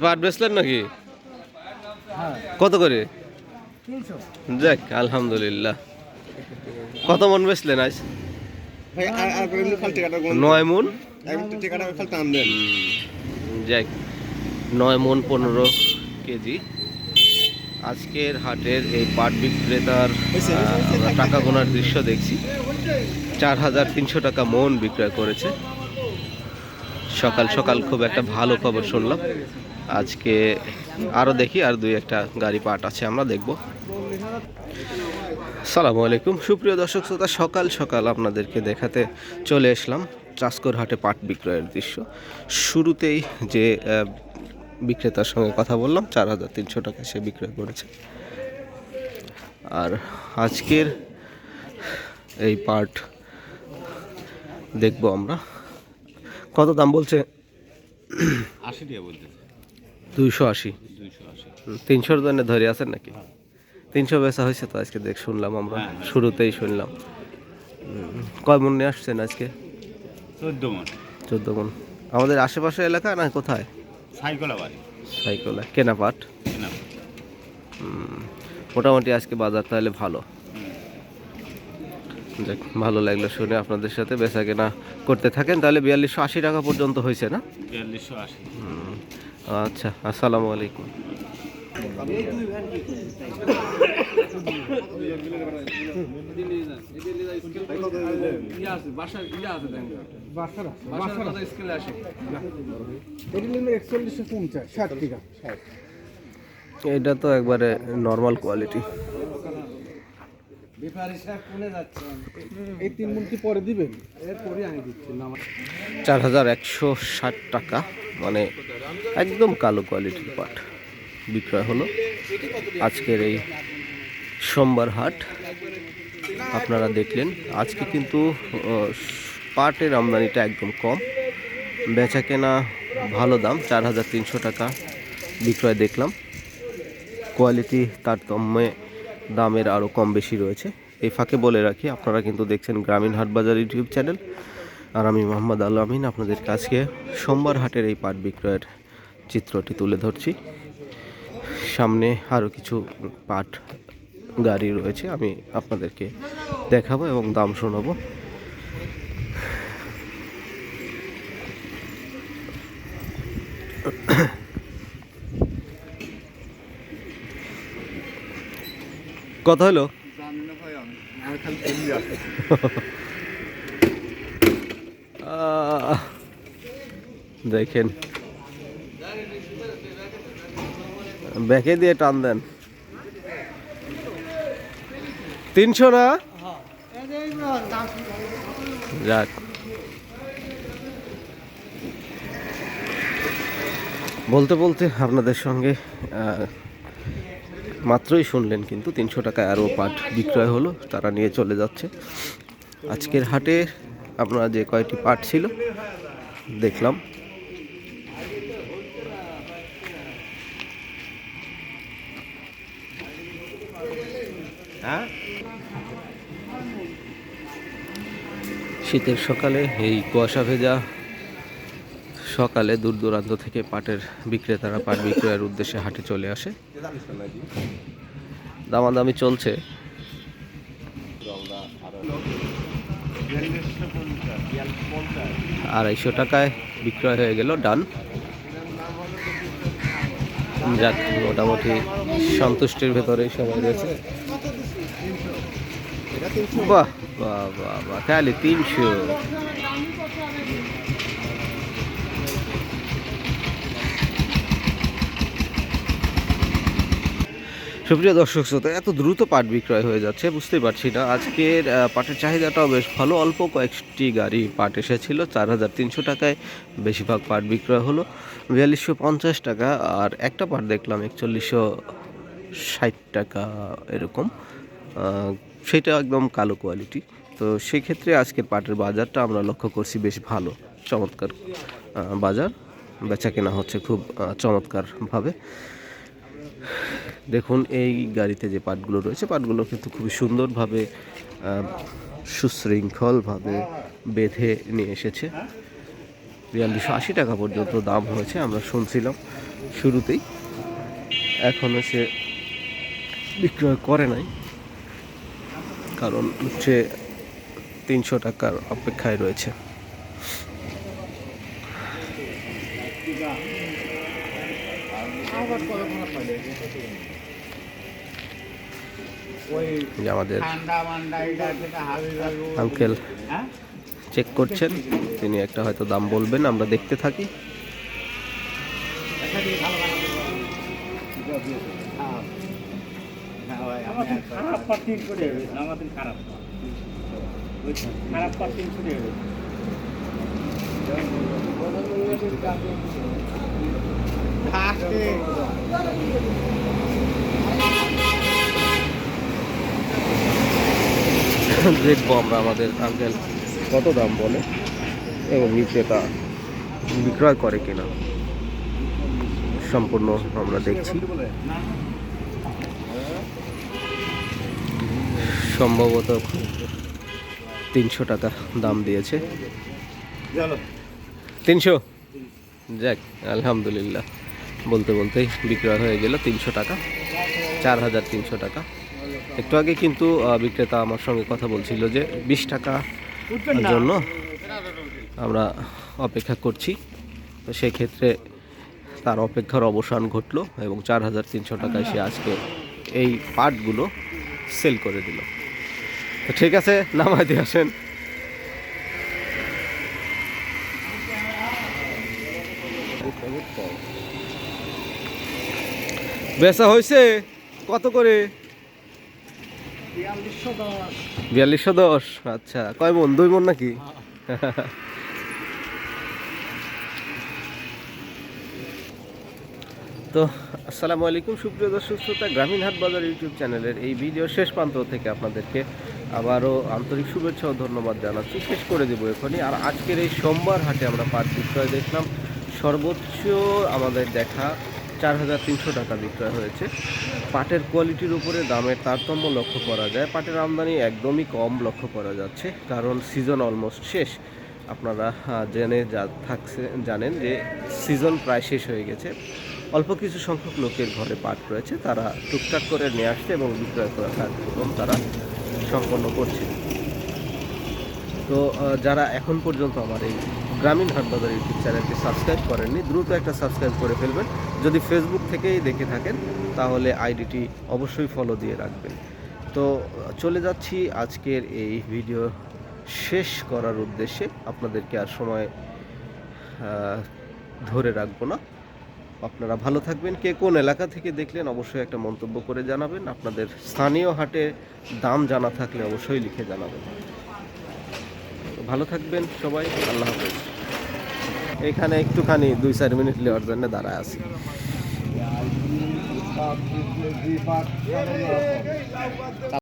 পাট বেচলেন নাকি? কত করে? যাক আলহামদুলিল্লাহ। কত মন বেচলেন আজ? নয় মন? যাক নয় মন পনেরো কেজি। আজকের হাটের এই পাট বিক্রেতার টাকা গোনার দৃশ্য দেখছি। চার হাজার তিনশো টাকা মন বিক্রয় করেছে। সকাল সকাল খুব একটা ভালো খবর শুনলাম। আজকে আরও দেখি আর দুই একটা গাড়ি পাট আছে, আমরা দেখব। সালামু আলাইকুম। সুপ্রিয় দর্শক শ্রোতা, সকাল সকাল আপনাদেরকে দেখাতে চলে আসলাম চাষকর হাটে পাট বিক্রয়ের দৃশ্য। শুরুতেই যে বিক্রেতার সঙ্গে কথা বললাম, চার হাজার তিনশো টাকা সে বিক্রয় করেছে। আর আজকের এই পাট দেখব আমরা। কত দাম বলছে? আশি টাকা বলতেছে। দুইশো আশি। তিনশোর জন্য ধরে আছেন নাকি? তিনশো বেচা হয়েছে তো আজকে দেখ শুনলাম আমরা। শুরুতেই শুনলাম। কয় মন নিয়ে আসছেন আজকে? চোদ্দ মন। চোদ্দ মন। আমাদের আশেপাশে এলাকা না কোথায়? সাইকেল বাড়ি। সাইকেলে কেনা পাট মোটামুটি আজকে বাজার তাহলে ভালো। যাক ভালো লাগল শুনে আপনাদের সাথে বেচা কেনা করতে থাকেন। তাহলে বিয়াল্লিশশো আশি টাকা পর্যন্ত হয়েছে না? বিয়াল্লিশশো আশি। আচ্ছা আসসালামু আলাইকুম। এটি তো একবারে নর্মাল কোয়ালিটি চার হাজার একশো ষাট টাকা। মানে একদম কালো কোয়ালিটির পাট। বিক্রয় হলো। আজকের এই সোমবার হাট, আপনারা দেখলেন। আজকে কিন্তু পাটের আমদানিটা একদম কম। বেচা কেনা ভালো দাম, চার হাজার তিনশো টাকা বিক্রয় দেখলাম। কোয়ালিটি তারতম্যে দামের আরও কম বেশি রয়েছে। এই ফাঁকে বলে রাখি, আপনারা কিন্তু দেখছেন গ্রামীণ হাট বাজার ইউটিউব চ্যানেল। আর আমি মোহাম্মদ আল আমিন আপনাদের কাছে সোমবার হাটের এই পাট বিক্রয়ের চিত্রটি তুলে ধরছি। সামনে আরও কিছু পাট গাড়ি রয়েছে, আমি আপনাদেরকে দেখাবো এবং দাম শোনাবো। কত হলো আর খালি তেলি আছে আহ, দেখেন। ব্যাকে দিয়ে টান দেন। তিনশো না? যাক। বলতে বলতে আপনাদের সঙ্গে মাত্রই শুনলেন কিন্তু তিনশো টাকায় আরও পাট বিক্রয় হলো, তারা নিয়ে চলে যাচ্ছে। আজকের হাটে আপনারা যে কয়টি পাট ছিল, দেখলাম। হ্যাঁ? শীতের সকালে এই কুয়াশা ভেজা সকালে দূর দূরান্ত থেকে পাটের বিক্রেতারা পাট বিক্রয়ের উদ্দেশ্যে হাটে চলে আসে। দামাদামি চলছে। আড়াইশো টাকায় বিক্রয় হয়ে গেল, ডান। যাক, মোটামুটি সন্তুষ্টির ভেতরেই সবাই রয়েছে। বাহ বাহ বাহ বাহ, তাহলে তিনশো। সুপ্রিয় দর্শক শ্রোতা, এত দ্রুত পাট বিক্রয় হয়ে যাচ্ছে, বুঝতেই পারছি না। আজকের পাটের চাহিদাটাও বেশ ভালো। অল্প কয়েকটি গাড়ি পাট এসেছিল, চার হাজার তিনশো টাকায় বেশিরভাগ পাট বিক্রয় হলো। বিয়াল্লিশশো পঞ্চাশ টাকা, আর একটা পাট দেখলাম একচল্লিশশো ষাট টাকা এরকম। সেটা একদম কালো কোয়ালিটি তো সেক্ষেত্রে আজকের পাটের বাজারটা আমরা লক্ষ্য করছি বেশ ভালো। চমৎকার বাজার। বেচা কেনা হচ্ছে খুব চমৎকারভাবে। দেখুন, এই গাড়িতে যে পাটগুলো রয়েছে, পাটগুলো কিন্তু খুবই সুন্দরভাবে সুশৃঙ্খলভাবে বেঁধে নিয়ে এসেছে। বিয়াল্লিশশো আশি টাকা পর্যন্ত দাম হয়েছে, আমরা শুনছিলাম শুরুতেই। এখনও সে বিক্রয় করে নাই। কারণ সে তিনশো টাকার অপেক্ষায় রয়েছে। আমাদের আঙ্কেল চেক করছেন, তিনি একটা হয়তো দাম বলবেন, আমরা দেখতে থাকি। খারাপ পার্টি করে আমাদের খারাপ খারাপ পার্টি করে দেখব আমরা আমাদের আঙ্কেল কত দাম বলে এবং বিক্রেতা বিক্রয় করে কিনা। সম্পূর্ণ আমরা দেখছি। সম্ভবত তিনশো টাকা দাম দিয়েছে। তিনশো? যাক আলহামদুলিল্লাহ। বলতে বলতেই বিক্রয় হয়ে গেল তিনশো টাকা চার হাজার তিনশো টাকা। একটু আগে কিন্তু বিক্রেতা আমার সঙ্গে কথা বলছিল যে বিশ টাকা জন্য আমরা অপেক্ষা করছি। তো সেক্ষেত্রে তার অপেক্ষার অবসান ঘটলো এবং চার হাজার তিনশো টাকায় সে আজকে এই পার্টগুলো সেল করে দিল। ঠিক আছে নামাই দিয়ে আসেন। বেচা হয়েছে? কত করে? বিয়াল্লিশশো দশ। আচ্ছা কয় মন? দুই মন নাকি? তো, আসসালামু আলাইকুম সুপ্রিয় দর্শক শ্রোতা, গ্রামীণ হাট বাজার ইউটিউব চ্যানেলের এই ভিডিও শেষ প্রান্ত থেকে আপনাদেরকে আবারও আন্তরিক শুভেচ্ছা ও ধন্যবাদ জানাচ্ছি। শেষ করে দেবো এখনই। আর আজকের এই সোমবার হাটে আমরা পাট বিক্রয় দেখলাম। সর্বোচ্চ আমাদের দেখা চার হাজার তিনশো টাকা বিক্রয় হয়েছে। পাটের কোয়ালিটির উপরে দামের তারতম্য লক্ষ্য করা যায়। পাটের আমদানি একদমই কম লক্ষ্য করা যাচ্ছে, কারণ সিজন অলমোস্ট শেষ। আপনারা জেনে যা থাকছে, জানেন যে সিজন প্রায় শেষ হয়ে গেছে। অল্প কিছু সংখ্যক লোকের ঘরে পাট রয়েছে। তারা টুকটাক করে নিয়ে আসছে এবং বিক্রয় করার কার্যক্রম তারা সম্পন্ন করছে। তো যারা এখন পর্যন্ত আমার এই গ্রামীণ হাটবাজার ইউটিউব চ্যানেলটি সাবস্ক্রাইব করেননি, দ্রুত একটা সাবস্ক্রাইব করে ফেলবেন। যদি ফেসবুক থেকেই দেখে থাকেন, তাহলে আইডিটি অবশ্যই ফলো দিয়ে রাখবেন। তো, চলে যাচ্ছি আজকের এই ভিডিও শেষ করার উদ্দেশ্যে। আপনাদেরকে আর সময় ধরে রাখব না। আপনারা ভালো থাকবেন। কে কোন এলাকা থেকে দেখলেন অবশ্যই একটা মন্তব্য করে জানাবেন। আপনাদের স্থানীয় হাটে দাম জানা থাকলে অবশ্যই লিখে জানাবেন। ভালো থাকবেন সবাই, আল্লাহ হাফেজ। এখানে একটুখানি দুই চার মিনিট নেওয়ার জন্য দাঁড়ায় আছি।